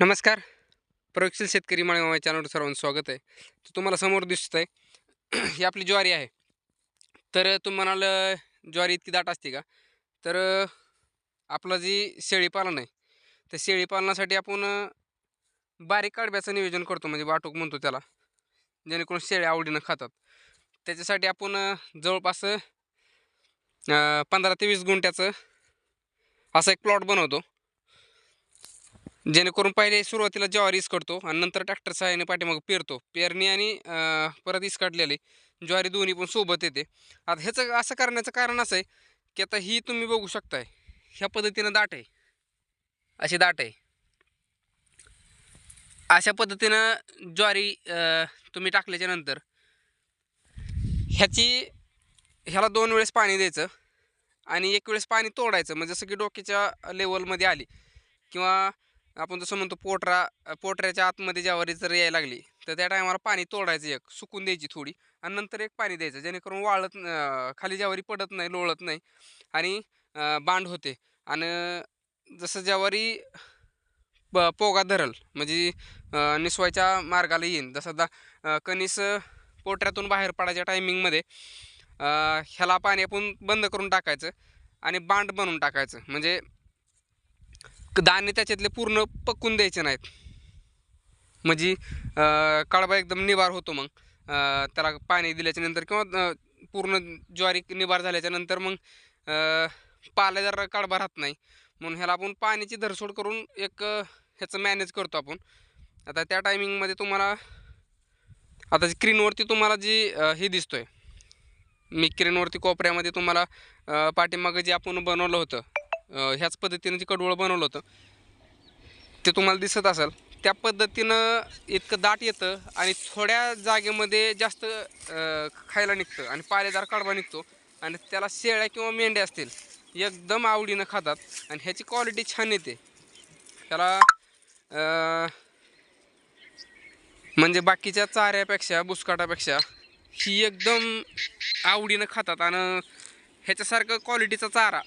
नमस्कार. प्रयोगशील शेतकरी माळेमामा चॅनलवर सर्वांचं स्वागत आहे. तर तुम्हाला समोर दिसत आहे ही आपली ज्वारी आहे. तर तुम्ही म्हणाल ज्वारी इतकी दाट असते का? तर आपलं जी शेळीपालन आहे त्या शेळीपालनासाठी आपण बारीक काढब्याचं नियोजन करतो म्हणजे वाटूक म्हणतो त्याला. जेणेकरून शेळ्या आवडीनं खातात. त्याच्यासाठी आपण जवळपास पंधरा ते वीस गुंठ्याचं असं एक प्लॉट बनवतो. जेणेकरून पहिले सुरुवातीला ज्वारी इसकडतो आणि नंतर ट्रॅक्टर सहाय्याने पाठीमाग पेरतो. पेरणी आणि परत इसकडलेली ज्वारी दोन्ही पण सोबत येते. आता ह्याचं असं करण्याचं कारण असं आहे की आता ही तुम्ही बघू शकताय. ह्या पद्धतीनं दाट आहे. अशी दाट आहे. अशा पद्धतीनं ज्वारी तुम्ही टाकल्याच्या नंतर ह्याची ह्याला दोन वेळेस पाणी द्यायचं आणि एक वेळेस पाणी तोडायचं. म्हणजे जसं की डोक्याच्या लेवलमध्ये आली किंवा आपण जसं म्हणतो पोटरा पोटऱ्याच्या आतमध्ये ज्यावरी जर यायला लागली तर त्या टायमाला पाणी तोडायचं एक सुकून द्यायची थोडी आणि नंतर एक पाणी द्यायचं जेणेकरून वाळत खाली ज्यावरी पडत नाही लोळत नाही आणि बांड होते आणि जसं ज्यावरी प पोगा धरल म्हणजे निसवायच्या मार्गाला येईन. जसं दा अं, कणीस पोटऱ्यातून बाहेर पडायच्या टायमिंगमध्ये ह्याला पाणी आपण बंद करून टाकायचं आणि बांड बनवून टाकायचं. म्हणजे दाणे त्याच्यातले पूर्ण पकून द्यायचे नाहीत. म्हणजे अं, कडबा एकदम निभार होतो मग. त्याला पाणी दिल्याच्या नंतर किंवा पूर्ण ज्वारी निभार झाल्याच्यानंतर मग पाला जर कडबा राहत नाही. म्हणून ह्याला आपण पाण्याची धरसोड करून एक ह्याचं मॅनेज करतो आपण. आता त्या टायमिंगमध्ये तुम्हाला आता स्क्रीनवरती तुम्हाला जी हे दिसतो आहे मी स्क्रीनवरती कोपऱ्यामध्ये तुम्हाला पाठीमागं जे आपण बनवलं होतं ह्याच पद्धतीनं जे कडवळ बनवलं होतं ते तुम्हाला दिसत असेल. त्या पद्धतीनं इतकं दाट येतं आणि थोड्या जागेमध्ये जास्त खायला निघतं आणि पालेदार कडवा निघतो आणि त्याला शेळ्या किंवा मेंढ्या असतील एकदम आवडीनं खातात आणि ह्याची क्वालिटी छान येते. त्याला म्हणजे बाकीच्या चाऱ्यापेक्षा बुसकाटापेक्षा ही एकदम आवडीनं खातात आणि ह्याच्यासारखं क्वालिटीचा चारा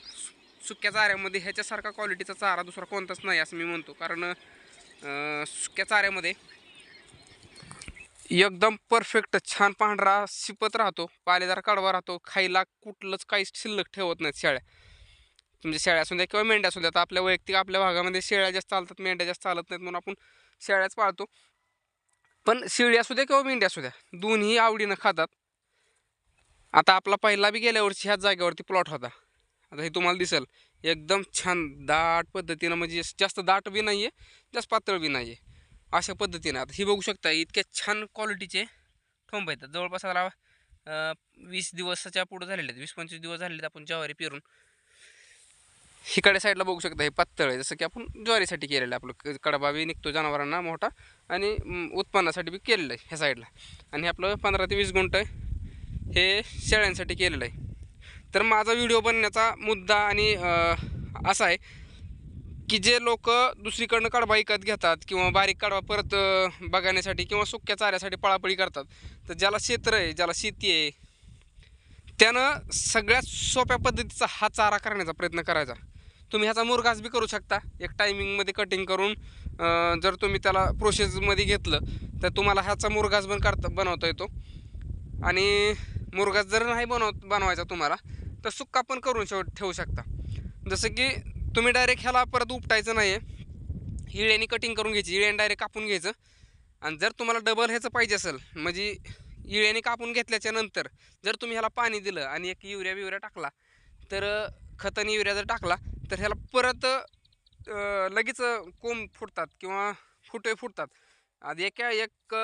सुक्या चाऱ्यामध्ये ह्याच्यासारखा क्वालिटीचा चारा दुसरा कोणताच नाही असं मी म्हणतो. कारण सुक्या चाऱ्यामध्ये एकदम परफेक्ट छान पांढरा शिपत राहतो पालेदार कडवा राहतो खायला कुठलंच काहीच शिल्लक ठेवत नाहीत शेळ्या. म्हणजे शेळ्या असू द्या किंवा मेंढ्या असू द्या तर आपल्या वैयक्तिक आपल्या भागामध्ये शेळ्या जास्त चालतात मेंढ्या जास्त चालत नाहीत म्हणून आपण शेळ्याच पाळतो. पण शेळी असू द्या किंवा मेंढ्या असू द्या दोन्ही आवडीनं खातात. आता आपला पहिला बी गेल्या वर्षी ह्याच जागेवरती प्लॉट होता. आता हे तुम्हाला दिसेल एकदम छान दाट पद्धतीनं म्हणजे जास्त दाट बी नाही आहे जास्त पातळ बी नाही आहे अशा पद्धतीनं. आता ही बघू शकता इतक्या छान क्वालिटीचे ठोंब आहेत. जवळपास आता वीस दिवसाच्या पुढं झालेले आहेत. वीस पंचवीस दिवस झालेले आहेत आपण ज्वारी पेरून. इकडे साईडला बघू शकता हे पातळ आहे. जसं की आपण ज्वारीसाठी केलेलं आहे आपलं क- कडबा बी निघतो जनावरांना मोठा आणि उत्पन्नासाठी बी केलेलं आहे ह्या साईडला आणि आपलं पंधरा ते वीस गुंट हे शेळ्यांसाठी केलेलं आहे. तर माझा व्हिडिओ बनण्याचा मुद्दा आणि असा आहे की जे लोक दुसरीकडनं कडबा विकत घेतात किंवा बारीक कडबा परत बघण्यासाठी किंवा सुक्या चाऱ्यासाठी पळापळी करतात तर ज्याला क्षेत्र आहे ज्याला शेती आहे त्यानं सगळ्यात सोप्या पद्धतीचा हा चारा करण्याचा प्रयत्न करायचा. तुम्ही ह्याचा मुरघास बी करू शकता. एक टायमिंगमध्ये कटिंग करून जर तुम्ही त्याला प्रोसेसमध्ये घेतलं तर तुम्हाला ह्याचा मुरघास पण करता बनवता येतो. आणि मुरगा जर नाही बनव बनवायचा तुम्हाला तर सुक्का पण करून शेव ठेवू शकता. जसं की तुम्ही डायरेक्ट ह्याला परत उपटायचं नाही आहे इळ्याने कटिंग करून घ्यायची. इळ्याने डायरेक्ट कापून घ्यायचं. आणि जर तुम्हाला डबल ह्याचं पाहिजे असेल म्हणजे इळ्याने कापून घेतल्याच्या नंतर जर तुम्ही ह्याला पाणी दिलं आणि एक युरिया बिवऱ्या टाकला तर अं, युरिया जर टाकला तर ह्याला परत लगेच कोंब फुटतात किंवा फुटे फुटतात. आधी एका एक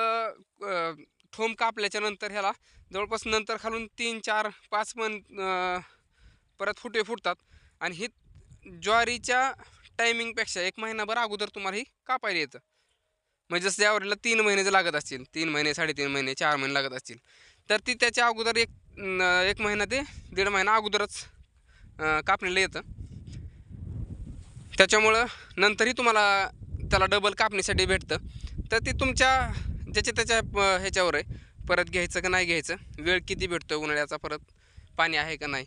अं, कापल्याच्यानंतर कापल्याच्या नंतर ह्याला जवळपास नंतर खालून तीन चार पाच मन परत फुटे फुटतात. आणि ही ज्वारीच्या टायमिंगपेक्षा एक महिनाभर अगोदर तुम्हाला ही कापायला येतं. म्हणजे जसं यावरीला तीन महिने जर लागत असतील तीन महिने साडेतीन महिने चार महिने लागत असतील तर ती त्याच्या अगोदर एक न- एक महिना ते दीड महिना अगोदरच कापलेलं येतं. त्याच्यामुळं नंतरही तुम्हाला त्याला डबल कापणीसाठी भेटतं. तर ते तुमच्या ज्याच्या त्याच्या प- ह्याच्यावर आहे. परत घ्यायचं का नाही घ्यायचं? वेळ किती भेटतो उन्हाळ्याचा परत? पाणी आहे का नाही?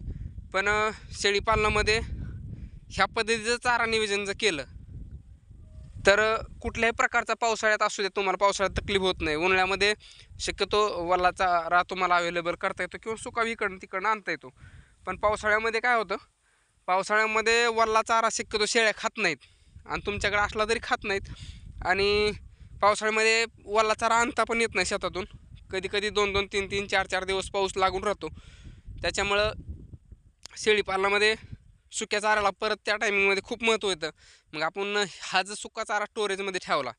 पण शेळीपालनामध्ये ह्या पद्धतीचं चारा नियोजन जर केलं तर कुठल्याही प्रकारचा पावसाळ्यात असू दे तुम्हाला पावसाळ्यात तकलीफ होत नाही. उन्हाळ्यामध्ये शक्यतो वल्ला चारा तुम्हाला अवेलेबल करता येतो किंवा सुकावी इकडनं तिकडनं आणता येतो. पण पावसाळ्यामध्ये काय होतं? पावसाळ्यामध्ये वल्ला चारा शक्यतो शेळ्या खात नाहीत. आणि तुमच्याकडे असला तरी खात नाहीत. आणि पावसाळ्यामध्ये वल्ला चारा आणता पण येत नाही शेतातून. कधी कधी दोन दोन तीन तीन चार चार दिवस पाऊस लागून राहतो. त्याच्यामुळं शेळीपालनामध्ये सुक्या चाराला परत त्या टायमिंगमध्ये खूप महत्त्व येतं. मग आपण हा जर सुका चारा स्टोरेजमध्ये ठेवला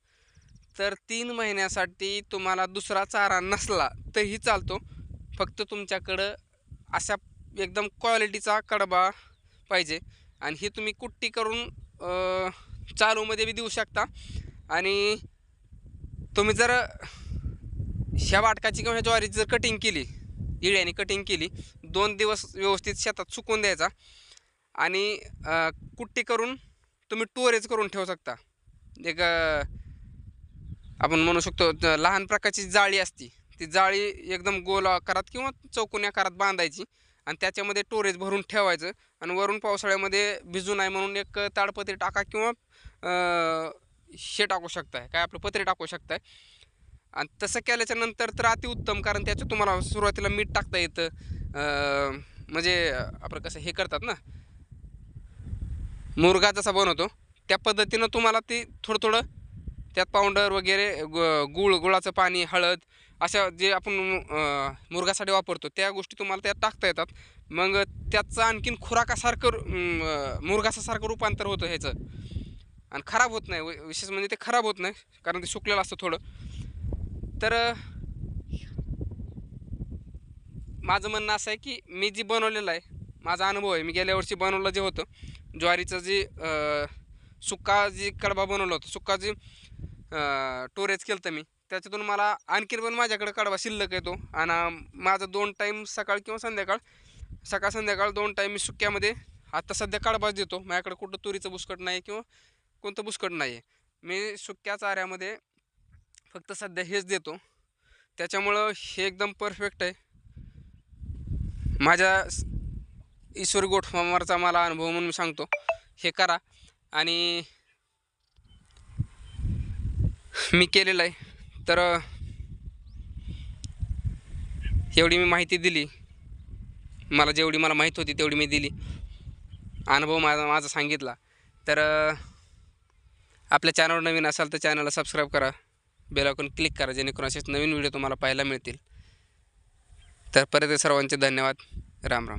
तर तीन महिन्यासाठी तुम्हाला दुसरा चारा नसला तरीही चालतो. फक्त तुमच्याकडं अशा एकदम क्वालिटीचा कडबा पाहिजे. आणि ही तुम्ही कुट्टी करून चालूमध्ये बी देऊ शकता. आणि तुम्ही जर ह्या वाटकाची किंवा ह्या ज्वारीची जर कटिंग केली इळ्याने कटिंग केली दोन दिवस व्यवस्थित शेतात सुकून द्यायचा आणि कुट्टी करून तुम्ही टोरेज करून ठेवू शकता. एक आपण म्हणू शकतो लहान प्रकारची जाळी असती. ती जाळी एकदम गोल आकारात किंवा चौकोनी आकारात बांधायची आणि त्याच्यामध्ये टोरेज भरून ठेवायचं आणि वरून पावसाळ्यामध्ये भिजू नये म्हणून एक ताडपत्री टाका किंवा हे टाकू शकताय काय आपलं पत्रे टाकू शकताय. आणि तसं केल्याच्यानंतर तर अतिउत्तम कारण त्याचं तुम्हाला सुरुवातीला मीठ टाकता येतं. म्हणजे आपलं कसं हे करतात ना. मुरगा जसा बनवतो त्या पद्धतीनं तुम्हाला ते थोडं थोडं त्यात पावडर वगैरे गु- गुळ गुळाचं पाणी हळद अशा जे आपण मुरगासाठी वापरतो त्या गोष्टी तुम्हाला त्यात टाकता येतात. मग त्याचं आणखीन खुराकासारखं मुरगासासारखं रूपांतर होतं ह्याचं. आणि खराब होत नाही. विशेष म्हणजे ते खराब होत नाही कारण ते सुकलेलं असतं थोडं. तर माझं म्हणणं असं आहे की मी जी बनवलेलं आहे माझा अनुभव आहे. मी गेल्या वर्षी बनवलं जे होतं ज्वारीचं जे सुक्का जी कडबा बनवलं होतं सुक्का जी टोरेज केलं होतं मी त्याच्यातून मला आणखीन पण माझ्याकडे कडबा शिल्लक येतो आणि माझं दोन टाईम सकाळ किंवा संध्याकाळ सकाळ संध्याकाळ दोन टाईम मी सुक्यामध्ये आता सध्या कडबाच देतो. माझ्याकडे कुठं तुरीचं बुसकट नाही किंवा कोणतं बुसकट नाही आहे मी सुक्या चाऱ्यामध्ये फक्त सध्या हेच देतो. त्याच्यामुळं हे एकदम परफेक्ट आहे. माझ्या ईश्वर ईश्वरी मला अनुभव म्हणून मी सांगतो. हे करा. आणि मी केलेलं आहे. तर एवढी मी माहिती दिली. मला जेवढी मला माहीत होती तेवढी मी दिली. अनुभव माझा माझा सांगितला. तर आपल्या चॅनलवर नवीन असाल तर चॅनलला सबस्क्राईब करा. बेलायकॉन क्लिक करा जेणेकरून असेच नवीन व्हिडिओ तुम्हाला पाहायला मिळतील. तर परत सर्वांचे धन्यवाद. राम राम.